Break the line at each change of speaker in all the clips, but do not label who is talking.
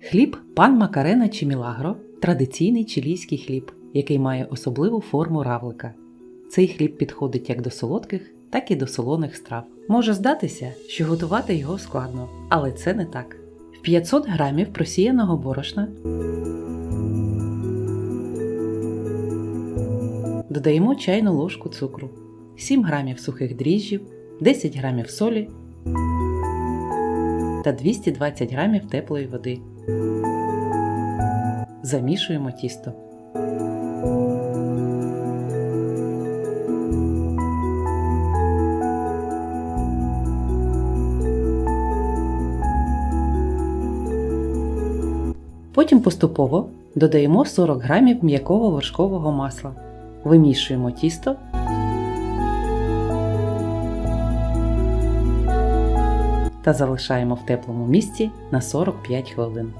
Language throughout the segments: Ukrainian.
Хліб пан Макарена чи Мілагро традиційний чилійський хліб, який має особливу форму равлика. Цей хліб підходить як до солодких, так і до солоних страв. Може здатися, що готувати його складно, але це не так. В 500 грамів просіяного борошна додаємо чайну ложку цукру, 7 грамів сухих дріжджів, 10 грамів солі та 220 грамів теплої води. Замішуємо тісто. Потім поступово додаємо 40 грамів м'якого вершкового масла. Вимішуємо тісто. Та залишаємо в теплому місці на 45 хвилин.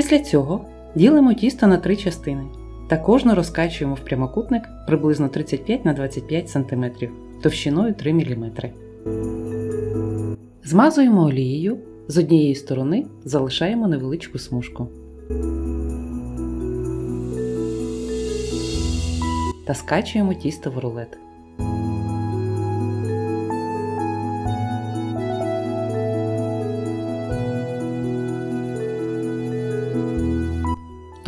Після цього ділимо тісто на три частини та кожну розкачуємо в прямокутник приблизно 35 на 25 см товщиною 3 мм. Змазуємо олією, з однієї сторони залишаємо невеличку смужку. Та скачуємо тісто в рулет.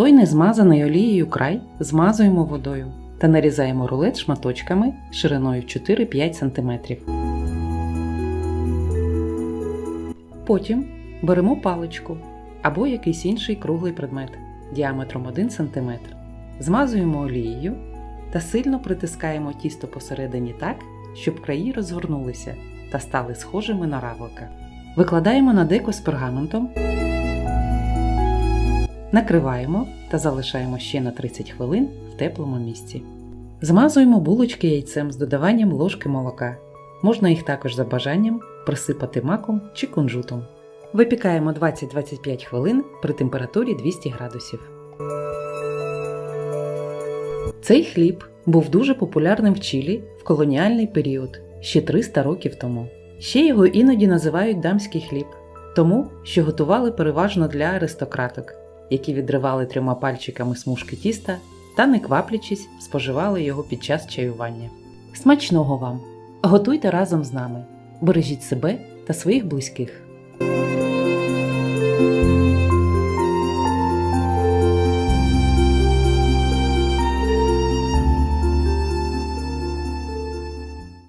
Той незмазаний олією край змазуємо водою та нарізаємо рулет шматочками шириною 4-5 см. Потім беремо паличку або якийсь інший круглий предмет діаметром 1 см, змазуємо олією та сильно притискаємо тісто посередині так, щоб краї розгорнулися та стали схожими на равлика. Викладаємо на деко з пергаментом, накриваємо та залишаємо ще на 30 хвилин в теплому місці. Змазуємо булочки яйцем з додаванням ложки молока. Можна їх також за бажанням присипати маком чи кунжутом. Випікаємо 20-25 хвилин при температурі 200 градусів. Цей хліб був дуже популярним в Чилі в колоніальний період ще 300 років тому. Ще його іноді називають дамський хліб, тому що готували переважно для аристократок, які відривали трьома пальчиками смужки тіста та, не кваплячись, споживали його під час чаювання. Смачного вам! Готуйте разом з нами, бережіть себе та своїх близьких.